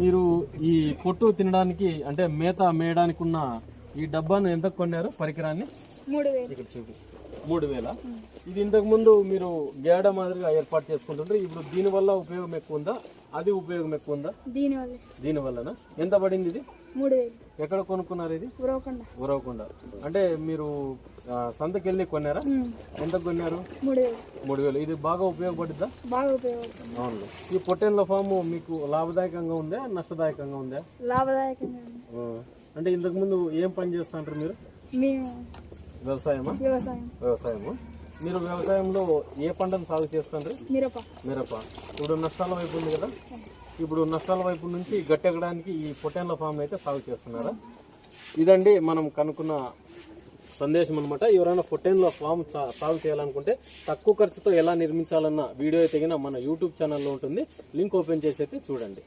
మీరు ఈ పొట్టు తినడానికి అంటే మేత మేయడానికి ఉన్న ఈ డబ్బాను ఎంత కొన్నారు పరికరాన్ని? మూడు వేలు. ఇది ఇంతకు ముందు మీరు గేడ మాదిరిగా ఏర్పాటు చేసుకుంటుంటే ఇప్పుడు దీని వల్ల ఉపయోగం ఎక్కువ ఉందా? అది ఉపయోగం ఎక్కువ ఉందా? దీనివల్ల. దీని వలన ఎంత పడింది ఇది? ఎక్కడ కొనుక్కున్నారు ఇది? ఉరవకుండా. అంటే మీరు ఆ, సంతకి వెళ్ళి కొన్నారా ఎంత కొన్నారు? మూడు వేలు ఇది బాగా ఉపయోగపడుద్దా? బాగా ఉపయోగపడుతుంది. అవును. ఈ పొట్టేన్ల ఫామ్ మీకు లాభదాయకంగా ఉందా నష్టదాయకంగా ఉందా? లాభదాయకంగా అంటే ఇంతకు ముందు ఏం పని చేస్తుంటారు మీరు? వ్యవసాయమా? వ్యవసాయం. వ్యవసాయము? మీరు వ్యవసాయంలో ఏ పంటను సాగు చేస్తుంటారు మిరప. మిరప. ఇప్పుడు నష్టాల వైపు ఉంది కదా? ఇప్పుడు నష్టాల వైపు నుంచి గట్టెక్కడానికి ఈ పొట్టేన్ల ఫామ్ అయితే సాగు చేస్తున్నారా? ఇదండి మనం కనుక్కున్న సందేశం అనమాట ఎవరైనా పొట్టేన్ల ఫామ్ సా- సాగు చేయాలనుకుంటే తక్కువ ఖర్చుతో ఎలా నిర్మించాలన్న వీడియో అయితే మన యూట్యూబ్ ఛానల్లో ఉంటుంది. లింక్ ఓపెన్ చేసి అయితే చూడండి.